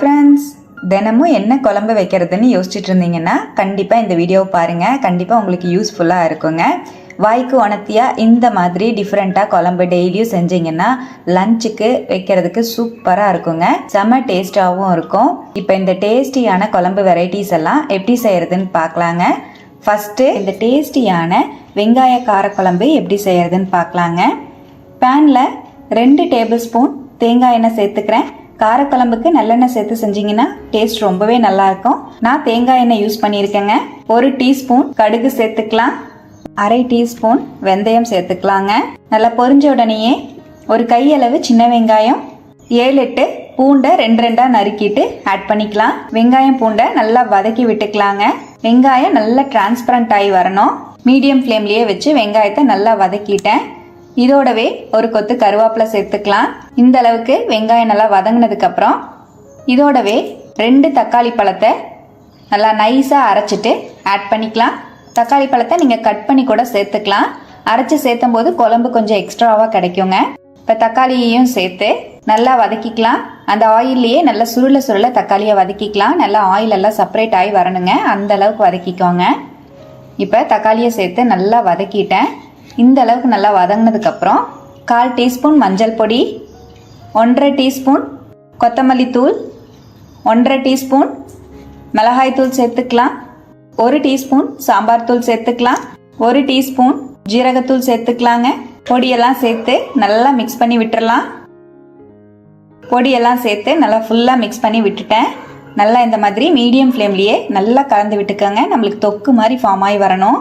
Friends தினமும் என்ன குழம்பு வைக்கிறதுன்னு யோசிச்சுட்டு இருந்தீங்கன்னா கண்டிப்பாக இந்த வீடியோவை பாருங்கள் கண்டிப்பாக உங்களுக்கு யூஸ்ஃபுல்லாக இருக்குங்க. வாய்க்கு உணர்த்தியாக இந்த மாதிரி டிஃப்ரெண்ட்டாக குழம்பு டெய்லியும் செஞ்சீங்கன்னா லஞ்சுக்கு வைக்கிறதுக்கு சூப்பராக இருக்குங்க. செம்ம டேஸ்ட்டாகவும் இருக்கும். இப்போ இந்த டேஸ்டியான குழம்பு வெரைட்டிஸ் எல்லாம் எப்படி செய்கிறதுன்னு பார்க்கலாங்க ஃபஸ்ட்டு இந்த டேஸ்டியான வெங்காய காரக்குழம்பு எப்படி செய்கிறதுன்னு பார்க்கலாங்க பேனில் ரெண்டு டேபிள் ஸ்பூன் தேங்காய் எண்ணெய் சேர்த்துக்கிறேன். காரக்குழம்புக்கு நல்லெண்ணெய் சேர்த்து செஞ்சீங்கன்னா டேஸ்ட் ரொம்பவே நல்லா இருக்கும் நான் தேங்காய் எண்ணெய் யூஸ் பண்ணியிருக்கேங்க. ஒரு டீஸ்பூன் கடுகு சேர்த்துக்கலாம். அரை டீஸ்பூன் வெந்தயம் சேர்த்துக்கலாங்க. நல்லா பொரிஞ்ச உடனேயே ஒரு கையளவு சின்ன வெங்காயம். ஏழு எட்டு பூண்டை ரெண்டு ரெண்டாக நறுக்கிட்டு ஆட் பண்ணிக்கலாம். வெங்காயம் பூண்டை நல்லா வதக்கி விட்டுக்கலாங்க. வெங்காயம் நல்லா டிரான்ஸ்பரண்ட் ஆகி வரணும். மீடியம் ஃப்ளேம்லேயே வச்சு வெங்காயத்தை நல்லா வதக்கிட்டேன். இதோடவே ஒரு கொத்து கருவேப்பிலை சேர்த்துக்கலாம். இந்த அளவுக்கு வெங்காயம் நல்லா வதங்கினதுக்கு அப்புறம் இதோடவே ரெண்டு தக்காளி பழத்தை நல்லா நைஸாக அரைச்சிட்டு ஆட் பண்ணிக்கலாம். தக்காளி பழத்தை நீங்கள் கட் பண்ணி கூட சேர்த்துக்கலாம். அரைச்சி சேர்த்தும் போது குழம்பு கொஞ்சம் எக்ஸ்ட்ராவாக கிடைக்குங்க. இப்போ தக்காளியையும் சேர்த்து நல்லா வதக்கிக்கலாம். அந்த ஆயில்லையே நல்லா சுருள சுருள தக்காளியை வதக்கிக்கலாம். நல்லா ஆயில் எல்லாம் செப்பரேட் ஆகி வரணுங்க. அந்த அளவுக்கு வதக்கிக்கோங்க. இப்போ தக்காளியை சேர்த்து நல்லா வதக்கிட்டேன். இந்த அளவுக்கு நல்லா வதங்கினதுக்கப்புறம் கால் டீஸ்பூன் மஞ்சள் பொடி ஒன்றரை டீஸ்பூன் கொத்தமல்லி தூள் ஒன்றரை டீஸ்பூன் மிளகாய் தூள் சேர்த்துக்கலாம் ஒரு டீஸ்பூன் சாம்பார் தூள் சேர்த்துக்கலாம் ஒரு டீஸ்பூன் ஜீரகத்தூள் சேர்த்துக்கலாங்க. பொடியெல்லாம் சேர்த்து நல்லா மிக்ஸ் பண்ணி விட்டுறலாம். பொடியெல்லாம் சேர்த்து நல்லா ஃபுல்லாக மிக்ஸ் பண்ணி விட்டுட்டேன். நல்லா இந்த மாதிரி மீடியம் ஃப்ளேம்லேயே நல்லா கலந்து விட்டுக்கோங்க. நம்மளுக்கு தொக்கு மாதிரி ஃபார்ம் ஆகி வரணும்.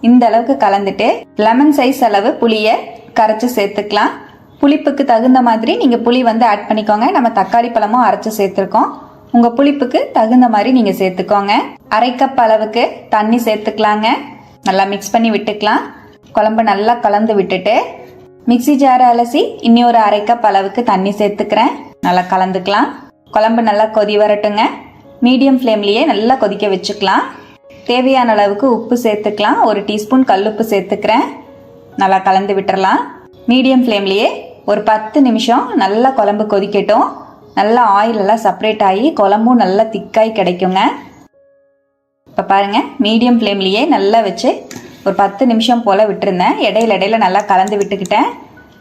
இந்த அளவுக்கு கலந்துட்டு லெமன் சைஸ் அளவு புளியை கரைச்சி சேர்த்துக்கலாம். புளிப்புக்கு தகுந்த மாதிரி நீங்கள் புளி வந்து ஆட் பண்ணிக்கோங்க. நம்ம தக்காளி பழமும் அரைச்சி சேர்த்துருக்கோம். உங்கள் புளிப்புக்கு தகுந்த மாதிரி நீங்கள் சேர்த்துக்கோங்க. அரை கப் அளவுக்கு தண்ணி சேர்த்துக்கலாங்க. நல்லா மிக்ஸ் பண்ணி விட்டுக்கலாம். குழம்பு நல்லா கலந்து விட்டுட்டு மிக்ஸி ஜாரை அலசி இன்னி ஒரு அரை கப் அளவுக்கு தண்ணி சேர்த்துக்கிறேன். நல்லா கலந்துக்கலாம். குழம்பு நல்லா கொதி வரட்டுங்க. மீடியம் ஃப்ளேம்லேயே நல்லா கொதிக்க வச்சுக்கலாம். தேவையான அளவுக்கு உப்பு சேர்த்துக்கலாம். ஒரு டீஸ்பூன் கல்லுப்பு சேர்த்துக்கிறேன். நல்லா கலந்து விட்டுறலாம். மீடியம் ஃப்ளேம்லேயே ஒரு பத்து நிமிஷம் நல்லா குழம்பு கொதிக்கட்டும். நல்லா ஆயில் எல்லாம் செப்பரேட் ஆகி குழம்பும் நல்லா திக்காய் கிடைக்குங்க. இப்போ பாருங்கள் மீடியம் ஃப்ளேம்லேயே நல்லா வச்சு ஒரு பத்து நிமிஷம் போல் விட்டுருந்தேன். இடையில இடையில நல்லா கலந்து விட்டுக்கிட்டேன்.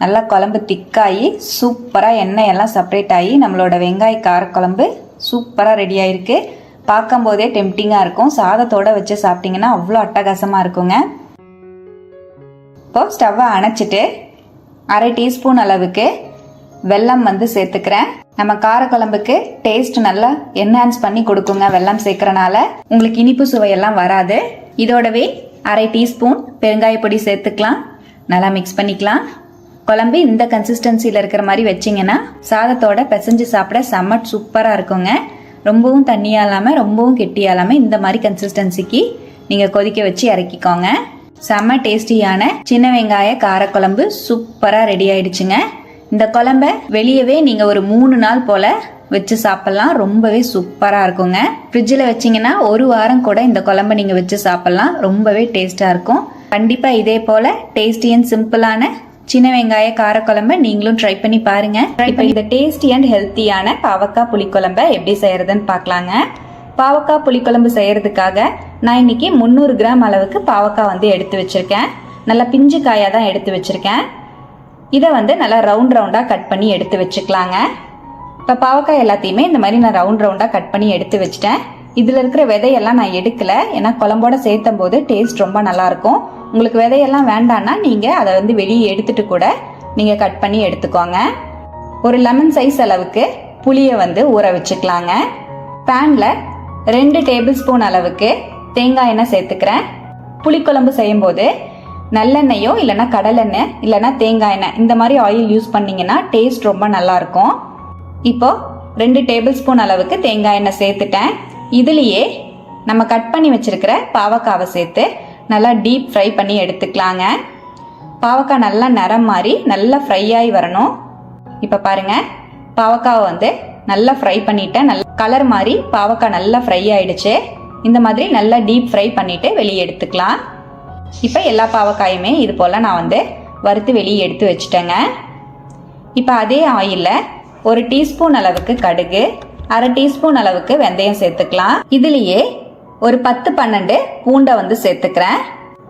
நல்லா குழம்பு திக்காகி சூப்பராக எண்ணெய் எல்லாம் செப்பரேட் ஆகி நம்மளோட வெங்காய காரக்குழம்பு சூப்பராக ரெடி ஆயிருக்கு. பார்க்கும்போதே டெம்டிங்காக இருக்கும். சாதத்தோட வச்சு சாப்பிட்டிங்கன்னா அவ்வளோ அட்டகாசமாக இருக்குங்க. இப்போ ஸ்டவ்வை அணைச்சிட்டு அரை டீஸ்பூன் அளவுக்கு வெல்லம் வந்து சேர்த்துக்கிறேன். நம்ம காரக்குழம்புக்கு டேஸ்ட் நல்லா என்ஹான்ஸ் பண்ணி கொடுக்குங்க வெல்லம் சேர்க்கறனால. உங்களுக்கு இனிப்பு சுவையெல்லாம் வராது. இதோடவே அரை டீஸ்பூன் பெருங்காய பொடி சேர்த்துக்கலாம். நல்லா மிக்ஸ் பண்ணிக்கலாம். குழம்பு இந்த கன்சிஸ்டன்சியில் இருக்கிற மாதிரி வச்சிங்கன்னா சாதத்தோட பிசைஞ்சு சாப்பிட செம்ம சூப்பராக இருக்குங்க. ரொம்பவும் தண்ணியாக இல்லாமல் ரொம்பவும் கெட்டியாக இல்லாமல் இந்த மாதிரி கன்சிஸ்டன்சிக்கு நீங்கள் கொதிக்க வச்சு இறக்கிக்கோங்க. செம்ம டேஸ்டியான சின்ன வெங்காய காரக்குழம்பு சூப்பராக ரெடி ஆயிடுச்சுங்க. இந்த குழம்ப வெளியவே நீங்கள் ஒரு மூணு நாள் போல் வச்சு சாப்பிட்லாம். ரொம்பவே சூப்பராக இருக்குங்க. ஃப்ரிட்ஜில் வச்சிங்கன்னா ஒரு வாரம் கூட இந்த குழம்ப நீங்கள் வச்சு சாப்பிட்லாம். ரொம்பவே டேஸ்ட்டாக இருக்கும். கண்டிப்பாக இதே போல் டேஸ்டி அண்ட் சிம்பிளான சின்ன வெங்காய காரக்குழம்ப நீங்களும் ட்ரை பண்ணி பாருங்க. இப்போ இந்த டேஸ்டி அண்ட் ஹெல்த்தியான பாவக்காய் புளிக்குழம்ப எப்படி செய்யறதுன்னு பார்க்கலாங்க. பாவக்காய் புளிக்குழம்பு செய்யறதுக்காக நான் இன்னைக்கு முந்நூறு கிராம் அளவுக்கு பாவக்காய் வந்து எடுத்து வச்சிருக்கேன். நல்லா பிஞ்சு காயாக தான் எடுத்து வச்சிருக்கேன். இதை வந்து நல்லா ரவுண்ட் ரவுண்டாக கட் பண்ணி எடுத்து வச்சுக்கலாங்க. இப்போ பாவக்காய் எல்லாத்தையுமே இந்த மாதிரி நான் ரவுண்ட் ரவுண்டாக கட் பண்ணி எடுத்து வச்சிட்டேன். இதில் இருக்கிற விதையெல்லாம் நான் எடுக்கலை. ஏன்னா குழம்போட சேர்த்தும் போது டேஸ்ட் ரொம்ப நல்லாயிருக்கும் உங்களுக்கு விதையெல்லாம் வேண்டான்னா நீங்கள் அதை வந்து வெளியே எடுத்துட்டு கூட நீங்கள் கட் பண்ணி எடுத்துக்கோங்க. ஒரு லெமன் சைஸ் அளவுக்கு புளியை வந்து ஊற வச்சுக்கலாங்க. பேனில் ரெண்டு டேபிள் ஸ்பூன் அளவுக்கு தேங்காய் எண்ணெய் சேர்த்துக்கிறேன். புளிக்குழம்பு செய்யும்போது நல்லெண்ணெயோ இல்லைன்னா கடலெண்ணெய் இல்லைன்னா தேங்காய் எண்ணெய் இந்த மாதிரி ஆயில் யூஸ் பண்ணீங்கன்னா டேஸ்ட் ரொம்ப நல்லா இருக்கும் ரெண்டு டேபிள் ஸ்பூன் அளவுக்கு தேங்காய் எண்ணெய் சேர்த்துட்டேன். இதுலேயே நம்ம கட் பண்ணி வச்சுருக்கிற பாவக்காவை சேர்த்து நல்லா டீப் ஃப்ரை பண்ணி எடுத்துக்கலாங்க. பாவக்காய் நல்லா நிறம் மாதிரி நல்லா ஃப்ரை ஆகி வரணும். இப்போ பாருங்கள் பாவக்காவை வந்து நல்லா ஃப்ரை பண்ணிவிட்டேன் நல்லா கலர் மாதிரி பாவக்காய் நல்லா ஃப்ரை ஆயிடுச்சு. இந்த மாதிரி நல்லா டீப் ஃப்ரை பண்ணிவிட்டு வெளியே எடுத்துக்கலாம். இப்போ எல்லா பாவக்காயுமே இது போல் நான் வந்து வறுத்து வெளியே எடுத்து வச்சுட்டேங்க. இப்போ அதே ஆயிலில் ஒரு டீஸ்பூன் அளவுக்கு கடுகு அரை டீஸ்பூன் அளவுக்கு வெந்தயம் சேர்த்துக்கலாம். இதுலயே ஒரு பத்து பன்னெண்டு பூண்டை வந்து சேர்த்துக்கிறேன்.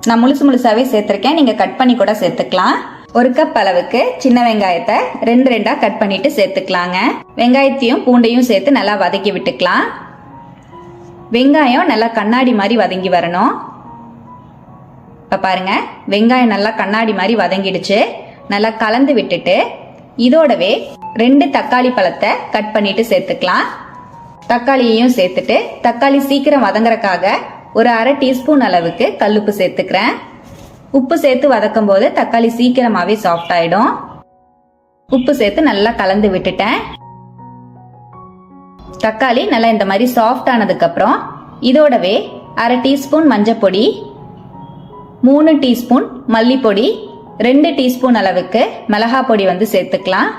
நான் முழுசு முழுசாவே சேர்த்துருக்கேன். நீங்க கட் பண்ணி கூட சேர்த்துக்கலாம். ஒரு கப் அளவுக்கு சின்ன வெங்காயத்தை ரெண்டு ரெண்டா கட் பண்ணிட்டு சேர்த்துக்கலாங்க. வெங்காயத்தையும் பூண்டையும் சேர்த்து நல்லா வதக்கி விட்டுக்கலாம். வெங்காயம் நல்லா கண்ணாடி மாதிரி வதங்கி வரணும். இப்போ பாருங்க வெங்காயம் நல்லா கண்ணாடி மாதிரி வதங்கிடுச்சு. நல்லா கலந்து விட்டுட்டு இதோடவே ரெண்டு தக்காளி பழத்தை கட் பண்ணிட்டு சேர்த்துக்கலாம். தக்காளியையும் சேர்த்துட்டு தக்காளி சீக்கிரம் வதங்குறக்காக ஒரு அரை டீஸ்பூன் அளவுக்கு கல்லுப்பு சேர்த்துக்கிறேன். உப்பு சேர்த்து வதக்கும் போது தக்காளி சீக்கிரமாவே சாஃப்ட் ஆயிடும். உப்பு சேர்த்து நல்லா கலந்து விட்டுட்டேன். தக்காளி நல்லா இந்த மாதிரி சாஃப்ட் ஆனதுக்கப்புறம் இதோடவே அரை டீஸ்பூன் மஞ்சப்பொடி மூணு டீஸ்பூன் மல்லிப்பொடி ரெண்டு டீஸ்பூன் அளவுக்கு மிளகா பொடி வந்து சேர்த்துக்கலாம்.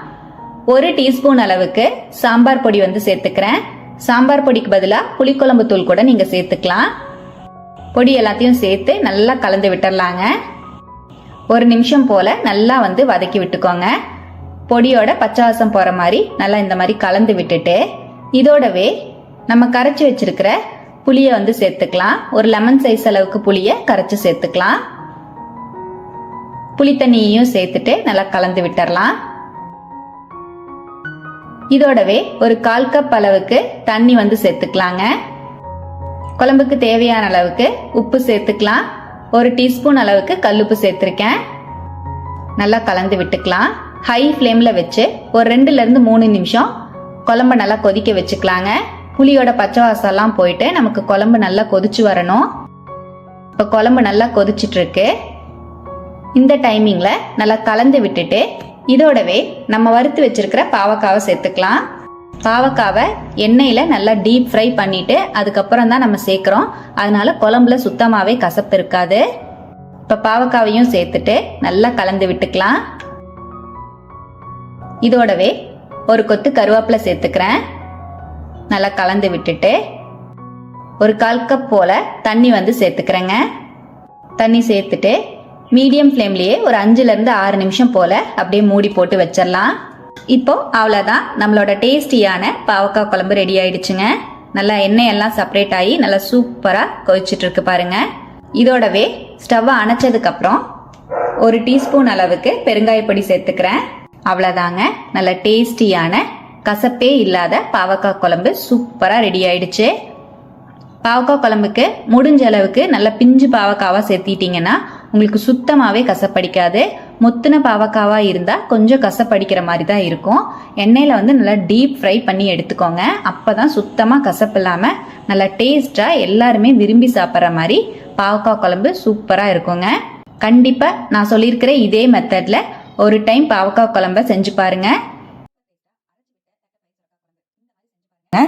ஒரு டீஸ்பூன் அளவுக்கு சாம்பார் பொடி வந்து சேர்த்துக்கிறேன். சாம்பார் பொடிக்கு பதிலாக புளிக்குழம்பு தூள் கூட நீங்கள் சேர்த்துக்கலாம். பொடி எல்லாத்தையும் சேர்த்து நல்லா கலந்து விட்டுடலாங்க ஒரு நிமிஷம் போல நல்லா வந்து வதக்கி விட்டுக்கோங்க. பொடியோட பச்சைவாசம் போகிற மாதிரி நல்லா இந்த மாதிரி கலந்து விட்டுட்டு இதோடவே நம்ம கரைச்சி வச்சிருக்கிற புளியை வந்து சேர்த்துக்கலாம். ஒரு லெமன் சைஸ் அளவுக்கு புளியை கரைச்சி சேர்த்துக்கலாம். புளி தண்ணியையும் சேர்த்துட்டு நல்லா கலந்து விட்டுறலாம். இதோடவே ஒரு கால் கப் அளவுக்கு தண்ணி வந்து சேர்த்துக்கலாங்க. குழம்புக்கு தேவையான அளவுக்கு உப்பு சேர்த்துக்கலாம். ஒரு டீஸ்பூன் அளவுக்கு கல்லுப்பு சேர்த்துருக்கேன். நல்லா கலந்து விட்டுக்கலாம். ஹை ஃப்ளேமில் வச்சு ஒரு ரெண்டுலேருந்து மூணு நிமிஷம் குழம்ப நல்லா கொதிக்க வச்சுக்கலாங்க. புளியோட பச்சை வாசம்லாம் போயிட்டு நமக்கு குழம்பு நல்லா கொதிச்சு வரணும். இப்போ குழம்பு நல்லா கொதிச்சிட்டு இருக்கு. இந்த டைமிங்கில் நல்லா கலந்து விட்டுட்டு இதோடவே நம்ம வறுத்து வச்சிருக்கிற பாவக்காவை சேர்த்துக்கலாம். பாவக்காவை எண்ணெயில் நல்லா டீப் ஃப்ரை பண்ணிட்டு அதுக்கப்புறம் தான் நம்ம சேர்க்குறோம். அதனால குழம்புல சுத்தமாகவே கசப்பு இருக்காது. இப்போ பாவக்காவையும் சேர்த்துட்டு நல்லா கலந்து விட்டுக்கலாம். இதோடவே ஒரு கொத்து கருவேப்பிலை சேர்த்துக்கிறேன். நல்லா கலந்து விட்டுட்டு ஒரு கால் கப் போல தண்ணி வந்து சேர்த்துக்கிறேங்க. தண்ணி சேர்த்துட்டு மீடியம் ஃப்ளேம்லேயே ஒரு அஞ்சுலேருந்து ஆறு நிமிஷம் போல் அப்படியே மூடி போட்டு வச்சிடலாம் இப்போ அவ்வளோதான் நம்மளோட டேஸ்டியான பாவக்காய் குழம்பு ரெடி ஆயிடுச்சுங்க. நல்லா எண்ணெய் எல்லாம் செப்பரேட் ஆகி நல்லா சூப்பராக கொதிச்சுட்டு இருக்கு பாருங்க. இதோடவே ஸ்டவ்வை அணைச்சதுக்கப்புறம் ஒரு டீஸ்பூன் அளவுக்கு பெருங்காயப்பொடி சேர்த்துக்கிறேன். அவ்வளோதாங்க நல்ல டேஸ்டியான கசப்பே இல்லாத பாவக்காய் குழம்பு சூப்பராக ரெடி ஆயிடுச்சு. பாவக்காய் குழம்புக்கு முடிஞ்ச அளவுக்கு நல்லா பிஞ்சு பாவக்காவா சேர்த்திட்டீங்கன்னா உங்களுக்கு சுத்தமாகவே கசப்படிக்காது. முத்தின பாவக்காவாக இருந்தால் கொஞ்சம் கசப்படிக்கிற மாதிரி தான் இருக்கும். எண்ணெயில் வந்து நல்லா டீப் ஃப்ரை பண்ணி எடுத்துக்கோங்க. அப்போ தான் சுத்தமாக கசப்பு இல்லாமல் நல்லா டேஸ்ட்டாக எல்லாருமே விரும்பி சாப்பிட்ற மாதிரி பாவக்காய் குழம்பு சூப்பராக இருக்குங்க. கண்டிப்பாக நான் சொல்லியிருக்கிற இதே மெத்தடில் ஒரு டைம் பாவக்காய் குழம்ப செஞ்சு பாருங்கள்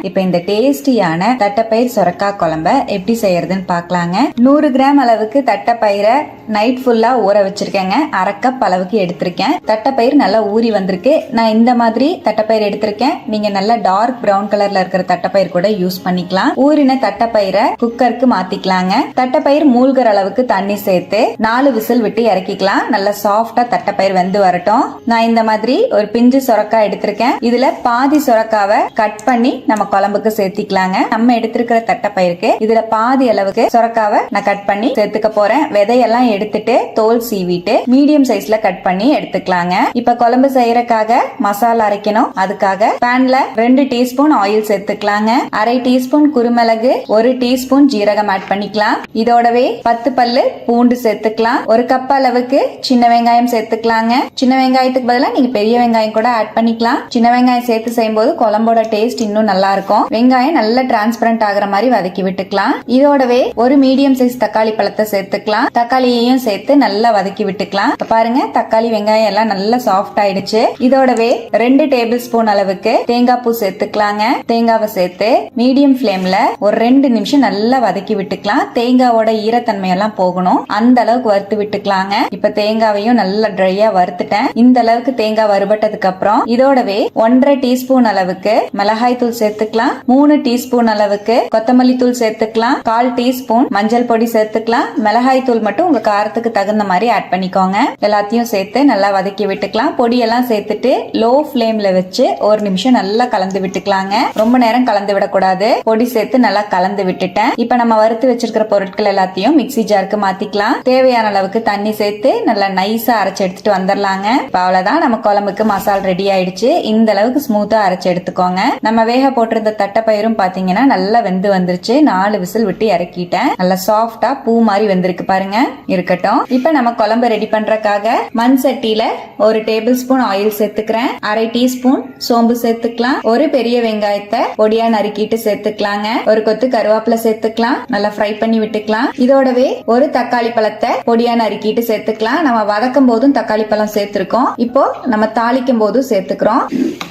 இப்போ இந்த டேஸ்டியான தட்டைப்பயிர் சுரக்காய் குழம்ப எப்படி செய்யறதுன்னு பார்க்கலாங்க நூறு கிராம் அளவுக்கு தட்டைப்பயிரை நைட் ஃபுல்லா ஊற வச்சிருக்கேங்க. அரை கப் அளவுக்கு எடுத்திருக்கேன். தட்டைப்பயிர் நல்லா ஊறி வந்திருக்கு. நான் இந்த மாதிரி தட்டைப்பயிர் எடுத்திருக்கேன். நீங்க நல்லா டார்க் ப்ரௌன் கலர்ல இருக்கிற தட்டைப்பயிர் கூட யூஸ் பண்ணிக்கலாம். ஊறின தட்டைப்பயிரை குக்கருக்கு மாத்திக்கலாங்க. தட்டைப்பயிர் மூழ்கிற அளவுக்கு தண்ணி சேர்த்து நாலு விசில் விட்டு இறக்கிக்கலாம். நல்லா சாஃப்டா தட்டைப்பயிர் வெந்து வரட்டும். நான் இந்த மாதிரி ஒரு பிஞ்சு சுரக்காய் எடுத்திருக்கேன். இதுல பாதி சொரக்காவை கட் பண்ணி நம்ம குழம்புக்கு சேர்த்திக்கலாங்க. நம்ம எடுத்திருக்கிற தட்டைப்பயிருக்கு இதுல பாதி அளவுக்கு சுரக்காவை நான் கட் பண்ணி சேர்த்துக்க போறேன். விதையெல்லாம் எடுத்துட்டு தோல் சீவிட்டு மீடியம் சைஸ்ல கட் பண்ணி எடுத்துக்கலாங்க. இப்ப குழம்பு செய்யறக்காக மசாலா அரைக்கணும். அதுக்காக பேன்ல ரெண்டு டீஸ்பூன் ஆயில் சேர்த்துக்கலாங்க. அரை டீஸ்பூன் குருமிளகு ஒரு டீஸ்பூன் ஜீரகம் ஆட் பண்ணிக்கலாம். இதோடவே பத்து பல்லு பூண்டு சேர்த்துக்கலாம். ஒரு கப் அளவுக்கு சின்ன வெங்காயம் சேர்த்துக்கலாங்க. சின்ன வெங்காயத்துக்கு பதிலாக நீங்க பெரிய வெங்காயம் கூட ஆட் பண்ணிக்கலாம். சின்ன வெங்காயம் சேர்த்து செய்யும்போது குழம்போட டேஸ்ட் இன்னும் நல்லா இருக்கும் வெங்காயம் நல்லா டிரான்ஸ்பரண்ட் ஆகுற மாதிரி வதக்கி விட்டுக்கலாம். இதோடவே ஒரு மீடியம் சைஸ் தக்காளி பழத்தை சேர்த்துக்கலாம். தக்காளியையும் சேர்த்து நல்லா வதக்கி விட்டுக்கலாம். பாருங்க தக்காளி வெங்காயம் எல்லாம் நல்லா சாஃப்ட் ஆயிடுச்சு. இதோடவே ரெண்டு டேபிள் ஸ்பூன் அளவுக்கு தேங்காய் பூ சேர்த்துக்கலாங்க. தேங்காவை சேர்த்து மீடியம் ஃபிளேம்ல ஒரு ரெண்டு நிமிஷம் நல்லா வதக்கி விட்டுக்கலாம். தேங்காவோட ஈரத்தன்மை எல்லாம் போகணும். அந்த அளவுக்கு வறுத்து விட்டுக்கலாங்க. இப்ப தேங்காவையும் நல்லா ட்ரையா வறுத்துட்டேன். இந்த அளவுக்கு தேங்காய் வறுபட்டதுக்கு அப்புறம் இதோடவே ஒன்றரை டீஸ்பூன் அளவுக்கு மிளகாய் தூள் சேர்த்து சேர்த்துக்கலாம். மூணு டீஸ்பூன் அளவுக்கு கொத்தமல்லி தூள் சேர்த்துக்கலாம். கால் டீஸ்பூன் மஞ்சள் பொடி சேர்த்துக்கலாம். மிளகாய் தூள் மட்டும் உங்க காரத்துக்கு தகுந்த மாதிரி ஆட் பண்ணிக்கோங்க. எல்லாத்தையும் சேர்த்து நல்லா வதக்கி விட்டுக்கலாம். பொடியெல்லாம் சேர்த்துட்டு லோ ஃப்ளேம்ல வச்சு ஒரு நிமிஷம் நல்லா கலந்து விட்டுக்கலாங்க. ரொம்ப நேரம் கலந்து விடக்கூடாது. பொடி சேர்த்து நல்லா கலந்து விட்டுட்டேன். இப்ப நம்ம வறுத்து வச்சிருக்கிற பொருட்கள் எல்லாத்தையும் மிக்ஸி ஜாருக்கு மாத்திக்கலாம். தேவையான அளவுக்கு தண்ணி சேர்த்து நல்லா நைஸா அரைச்சு எடுத்துட்டு வந்துடலாங்க. இப்ப அவ்வளவுதான். நம்ம குழம்புக்கு மசால் ரெடி ஆயிடுச்சு. இந்த அளவுக்கு ஸ்மூத்தா அரைச்சு எடுத்துக்கோங்க. நம்ம வேக போட்டிருந்த தட்டைப்பயிரும் பாத்தீங்கன்னா நல்லா வெந்து வந்துருச்சு. நாலு விசில் விட்டு இறக்கிட்டேன். நல்லா சாஃப்டா பூ மாதிரி வெந்திருக்கு பாருங்க. இருக்கட்டும். இப்ப நம்ம குழம்பு ரெடி பண்றதுக்காக மண் சட்டியில ஒரு டேபிள் ஸ்பூன் ஆயில் சேர்த்துக்கிறேன். அரை டீஸ்பூன் சோம்பு சேர்த்துக்கலாம். ஒரு பெரிய வெங்காயத்தை பொடியா நறுக்கிட்டு சேர்த்துக்கலாங்க. ஒரு கொத்து கருவேப்பிலை சேர்த்துக்கலாம். நல்லா ஃப்ரை பண்ணி விட்டுக்கலாம். இதோடவே ஒரு தக்காளி பழத்தை பொடியா நறுக்கிட்டு சேர்த்துக்கலாம். நம்ம வதக்கும் போதும் தக்காளி பழம் சேர்த்துருக்கோம். இப்போ நம்ம தாளிக்கும் போதும் சேர்த்துக்கிறோம்.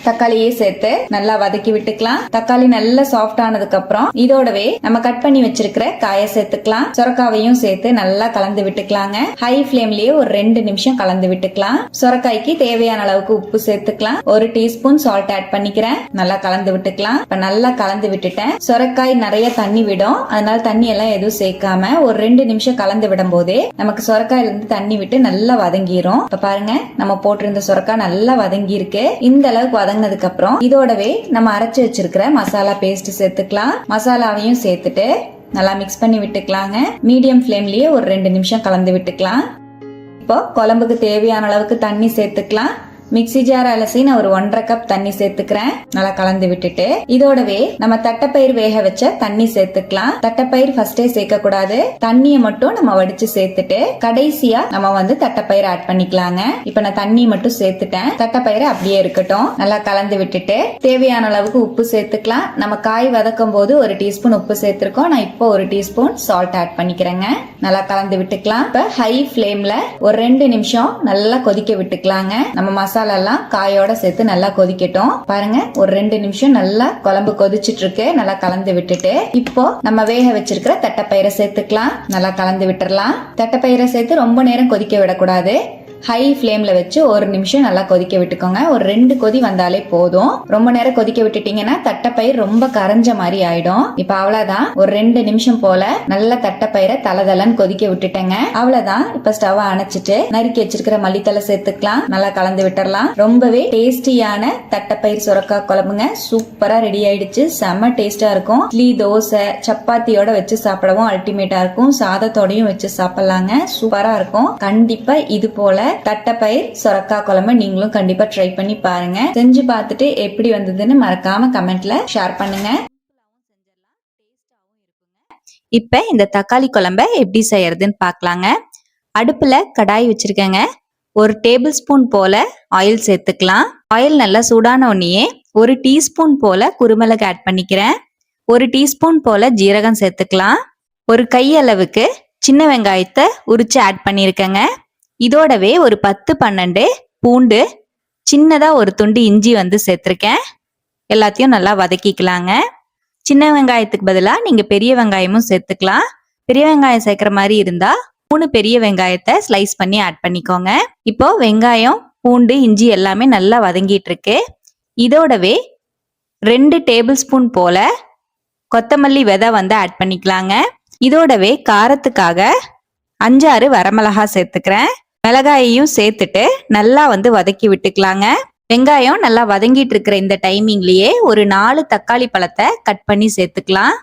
தக்காளியே சேர்த்து நல்லா வதக்கி விட்டுக்கலாம். தக்காளி நல்லா சாஃப்ட் ஆனதுக்கு அப்புறம் இதோடவே நம்ம கட் பண்ணி வச்சிருக்கிற காயை சேர்த்துக்கலாம். சொரக்காவையும் சேர்த்து நல்லா கலந்து விட்டுக்கலாங்க. ஹை ஃப்ளேம்லயே ஒரு ரெண்டு நிமிஷம் கலந்து விட்டுக்கலாம். சொரக்காய்க்கு தேவையான அளவுக்கு உப்பு சேர்த்துக்கலாம். ஒரு டீஸ்பூன் சால்ட் ஆட் பண்ணிக்கிறேன். நல்லா கலந்து விட்டுக்கலாம். இப்ப நல்லா கலந்து விட்டுட்டேன். சொரக்காய் நிறைய தண்ணி விடும். அதனால தண்ணி எல்லாம் எதுவும் சேர்க்காம ஒரு ரெண்டு நிமிஷம் கலந்து விடும் போதே நமக்கு சொரக்காயில இருந்து தண்ணி விட்டு நல்லா வதங்கிரும். இப்ப பாருங்க நம்ம போட்டிருந்த சொரக்காய் நல்லா வதங்கி இருக்கு இந்த அளவுக்கு வதங்கினதுக்கு அப்புறம் இதோடவே நம்ம அரைச்சு வச்சிருக்கிற மசாலா பேஸ்ட் சேர்த்துக்கலாம். மசாலாவையும் சேர்த்துட்டு நல்லா மிக்ஸ் பண்ணி விட்டுக்கலாங்க. மீடியம் ஃப்ளேம்லயே ஒரு ரெண்டு நிமிஷம் கலந்து விட்டுக்கலாம். இப்போ குழம்புக்கு தேவையான அளவுக்கு தண்ணி சேர்த்துக்கலாம். மிக்ஸி ஜார் அலசி நான் ஒரு ஒன்றரை கப் தண்ணி சேர்த்துக்கிறேன். நல்லா கலந்து விட்டுட்டு இதோடவே நம்ம தட்டைப்பயிர் வேக வச்ச தண்ணி சேர்த்துக்கலாம். தட்டைப்பயிர் ஃபர்ஸ்டே சேர்க்க கூடாது தண்ணியை மட்டும் நம்ம வடிச்சு சேர்த்துட்டு கடைசியா நம்ம வந்து தட்டப்பயிர் ஆட் பண்ணிக்கலாங்க. இப்ப நான் தண்ணி மட்டும் சேர்த்துட்டேன். தட்டப்பயிர் அப்படியே இருக்கட்டும். நல்லா கலந்து விட்டுட்டு தேவையான அளவுக்கு உப்பு சேர்த்துக்கலாம். நம்ம காய் வதக்கும் போது ஒரு டீஸ்பூன் உப்பு சேர்த்திருக்கோம். நான் இப்போ ஒரு டீஸ்பூன் சால்ட் ஆட் பண்ணிக்கிறேங்க. நல்லா கலந்து விட்டுக்கலாம். இப்ப ஹை ஃபிளேம்ல ஒரு ரெண்டு நிமிஷம் நல்லா கொதிக்க விட்டுக்கலாங்க. நம்ம மசாலா எல்லாம் காயோட சேர்த்து நல்லா கொதிக்கட்டும். பாருங்க ஒரு ரெண்டு நிமிஷம் நல்லா குழம்பு கொதிச்சிட்டு இருக்கு நல்லா கலந்து விட்டுட்டு இப்போ நம்ம வேக வச்சிருக்கிற தட்டைப்பயிரை சேர்த்துக்கலாம். நல்லா கலந்து விட்டுறலாம். தட்டைப்பயிரை சேர்த்து ரொம்ப நேரம் கொதிக்க விடக்கூடாது. ஹை ஃப்ளேம்ல வச்சு ஒரு நிமிஷம் நல்லா கொதிக்க விட்டுக்கோங்க. ஒரு ரெண்டு கொதி வந்தாலே போதும். ரொம்ப நேரம் கொதிக்க விட்டுட்டீங்கன்னா தட்டைப்பயிர் ரொம்ப கரைஞ்ச மாதிரி ஆயிடும். இப்ப அவ்வளவுதான். ஒரு ரெண்டு நிமிஷம் போல நல்ல தட்டைப்பயிரை தலதலன்னு கொதிக்க விட்டுட்டேங்க. அவ்வளவுதான். இப்ப ஸ்டவ் அணைச்சிட்டு நறுக்கி வச்சிருக்கிற மல்லித்தலை சேர்த்துக்கலாம். நல்லா கலந்து விட்டுறலாம். ரொம்பவே டேஸ்டியான தட்டைப்பயிர் சுரக்கா குழம்புங்க. சூப்பரா ரெடி ஆயிடுச்சு. செம்ம டேஸ்டா இருக்கும். இட்லி தோசை சப்பாத்தியோட வச்சு சாப்பிடவும் அல்டிமேட்டா இருக்கும். சாதத்தோடையும் வச்சு சாப்பிடலாங்க. சூப்பரா இருக்கும். கண்டிப்பா இது போல தட்டைப்பயிர் சொரக்காய் குழம்பு நீங்களும் கண்டிப்பா ட்ரை பண்ணி பாருங்க. செஞ்சு பார்த்துட்டு எப்படி வந்ததுன்னு மறக்காம கமெண்ட்ல ஷேர் பண்ணுங்க. இப்ப இந்த தக்காளி குழம்ப எப்படி செய்யறதுன்னு பார்க்கலாங்க. அடுப்புல கடாய் வச்சிருக்கேங்க. ஒரு டேபிள் ஸ்பூன் போல ஆயில் சேர்த்துக்கலாம். ஆயில் நல்லா சூடான உடனேயே ஒரு டீஸ்பூன் போல குருமிளகு ஆட் பண்ணிக்கிறேன். ஒரு டீஸ்பூன் போல ஜீரகம் சேர்த்துக்கலாம். ஒரு கையளவுக்கு சின்ன வெங்காயத்தை உரிச்சு ஆட் பண்ணியிருக்கேங்க இதோடவே ஒரு பத்து பன்னெண்டு பூண்டு சின்னதா ஒரு துண்டு இஞ்சி வந்து சேர்த்துருக்கேன். எல்லாத்தையும் நல்லா வதக்கிக்கலாங்க. சின்ன வெங்காயத்துக்கு பதிலாக நீங்கள் பெரிய வெங்காயமும் சேர்த்துக்கலாம். பெரிய வெங்காயம் சேர்க்குற மாதிரி இருந்தால் மூணு பெரிய வெங்காயத்தை ஸ்லைஸ் பண்ணி ஆட் பண்ணிக்கோங்க. இப்போ வெங்காயம் பூண்டு இஞ்சி எல்லாமே நல்லா வதங்கிட்டு இருக்கு இதோடவே ரெண்டு டேபிள் ஸ்பூன் போல கொத்தமல்லி விதை வந்து ஆட் பண்ணிக்கலாங்க. இதோடவே காரத்துக்காக அஞ்சாறு வரமிளகா சேர்த்துக்கிறேன். மிளகாயையும் சேர்த்துட்டு நல்லா வந்து வதக்கி விட்டுக்கலாங்க. வெங்காயம் நல்லா வதங்கிட்டு இருக்கிற இந்த டைமிங்லயே ஒரு நாலு தக்காளி பழத்தை கட் பண்ணி சேர்த்துக்கலாம்.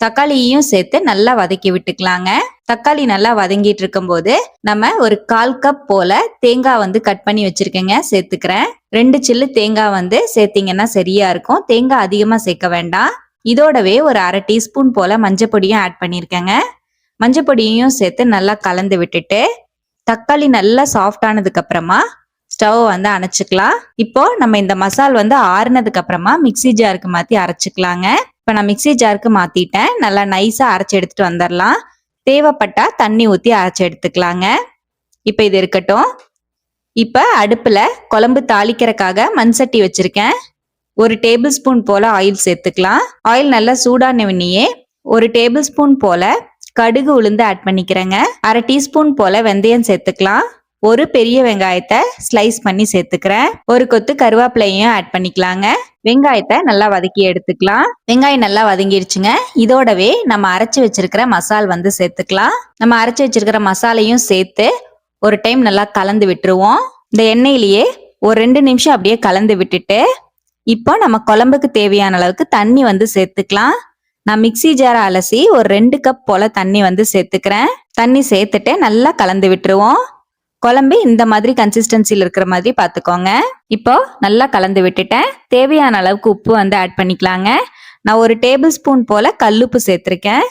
தக்காளியையும் சேர்த்து நல்லா வதக்கி விட்டுக்கலாங்க. தக்காளி நல்லா வதங்கிட்டு இருக்கும்போது நம்ம ஒரு கால் கப் போல தேங்காய் வந்து கட் பண்ணி வச்சிருக்கேங்க சேர்த்துக்கிறேன். ரெண்டு சில்லு தேங்காய் வந்து சேர்த்தீங்கன்னா சரியா இருக்கும். தேங்காய் அதிகமா சேர்க்க வேண்டாம். இதோடவே ஒரு அரை டீஸ்பூன் போல மஞ்சள் பொடியும் ஆட் பண்ணியிருக்கேங்க மஞ்சள் பொடியையும் சேர்த்து நல்லா கலந்து விட்டுட்டு தக்காளி நல்லா சாஃப்ட் ஆனதுக்கு அப்புறமா ஸ்டவ் வந்து அணைச்சிக்கலாம். இப்போ நம்ம இந்த மசால் வந்து ஆறுனதுக்கு அப்புறமா மிக்ஸி ஜாருக்கு மாத்தி அரைச்சிக்கலாங்க. இப்போ நான் மிக்ஸி ஜாருக்கு மாத்திட்டேன். நல்லா நைஸா அரைச்சி எடுத்துட்டு வந்துடலாம். தேவைப்பட்டா தண்ணி ஊத்தி அரைச்சி எடுத்துக்கலாங்க. இப்போ இது இருக்கட்டும். இப்போ அடுப்புல குழம்பு தாளிக்கிறக்காக மண் சட்டி வச்சிருக்கேன். ஒரு டேபிள் ஸ்பூன் போல ஆயில் சேர்த்துக்கலாம். ஆயில் நல்லா சூடான உடனேயே ஒரு டேபிள் ஸ்பூன் போல கடுகு உளுந்து ஆட் பண்ணிக்கிறேங்க. அரை டீஸ்பூன் போல வெந்தயம் சேர்த்துக்கலாம். ஒரு பெரிய வெங்காயத்தை ஸ்லைஸ் பண்ணி சேர்த்துக்கிறேன். ஒரு கொத்து கருவேப்பிலையும் ஆட் பண்ணிக்கலாங்க. வெங்காயத்தை நல்லா வதக்கி எடுத்துக்கலாம். வெங்காயம் நல்லா வதங்கிடுச்சுங்க இதோடவே நம்ம அரைச்சி வச்சிருக்கிற மசால் வந்து சேர்த்துக்கலாம். நம்ம அரைச்சி வச்சிருக்கிற மசாலையும் சேர்த்து ஒரு டைம் நல்லா கலந்து விட்டுருவோம். இந்த எண்ணெயிலேயே ஒரு ரெண்டு நிமிஷம் அப்படியே கலந்து விட்டுட்டு இப்போ நம்ம குழம்புக்கு தேவையான அளவுக்கு தண்ணி வந்து சேர்த்துக்கலாம். நான் மிக்ஸி ஜாரை அலசி ஒரு ரெண்டு கப் போல தண்ணி வந்து சேர்த்துக்கிறேன். தண்ணி சேர்த்துட்டு நல்லா கலந்து விட்டுருவோம். குழம்பு இந்த மாதிரி கன்சிஸ்டன்சியில் இருக்கிற மாதிரி பார்த்துக்கோங்க. இப்போ நல்லா கலந்து விட்டுட்டேன். தேவையான அளவுக்கு உப்பு வந்து ஆட் பண்ணிக்கலாங்க. நான் ஒரு டேபிள் ஸ்பூன் போல கல்லுப்பு சேர்த்துருக்கேன்.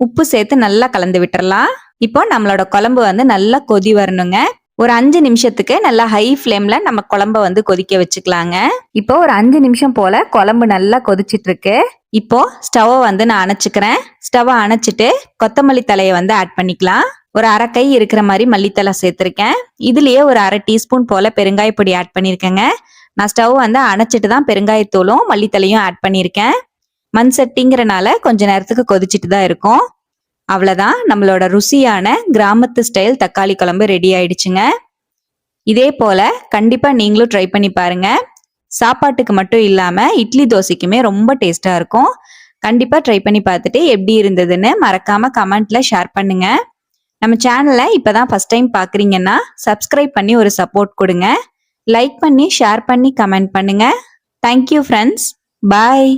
உப்பு சேர்த்து நல்லா கலந்து விட்டுறலாம். இப்போ நம்மளோட குழம்பு வந்து நல்லா கொதி வரணுங்க. ஒரு அஞ்சு நிமிஷத்துக்கு நல்லா ஹை ஃப்ளேம்ல நம்ம குழம்ப வந்து கொதிக்க வச்சுக்கலாங்க. இப்போ ஒரு அஞ்சு நிமிஷம் போல குழம்பு நல்லா கொதிச்சிட்டு இருக்கு இப்போ ஸ்டவ்வை வந்து நான் அணைச்சிக்கிறேன். ஸ்டவ்வை அணைச்சிட்டு கொத்தமல்லி தலையை வந்து ஆட் பண்ணிக்கலாம். ஒரு அரை கை இருக்கிற மாதிரி மல்லித்தலை சேர்த்துருக்கேன். இதுலயே ஒரு அரை டீஸ்பூன் போல பெருங்காய பொடி ஆட் பண்ணியிருக்கேங்க நான் ஸ்டவ் வந்து அணைச்சிட்டு தான் பெருங்காயத்தூளும் மல்லித்தலையும் ஆட் பண்ணியிருக்கேன் மண் சட்டிங்கிறனால கொஞ்ச நேரத்துக்கு கொதிச்சிட்டு தான் இருக்கும். அவ்வளோதான் நம்மளோட ருசியான கிராமத்து ஸ்டைல் தக்காளி குழம்பு ரெடி ஆயிடுச்சுங்க. இதே போல கண்டிப்பா நீங்களும் ட்ரை பண்ணி பாருங்க. சாப்பாட்டுக்கு மட்டும் இல்லாமல் இட்லி தோசைக்குமே ரொம்ப டேஸ்ட்டாக இருக்கும். கண்டிப்பாக ட்ரை பண்ணி பார்த்துட்டு எப்படி இருந்ததுன்னு மறக்காமல் கமெண்ட்டில் ஷேர் பண்ணுங்கள் நம்ம சேனலை இப்போ தான் ஃபர்ஸ்ட் டைம் பார்க்குறீங்கன்னா சப்ஸ்கிரைப் பண்ணி ஒரு சப்போர்ட் கொடுங்க. லைக் பண்ணி ஷேர் பண்ணி கமெண்ட் பண்ணுங்கள் தேங்க்யூ ஃப்ரெண்ட்ஸ் பாய்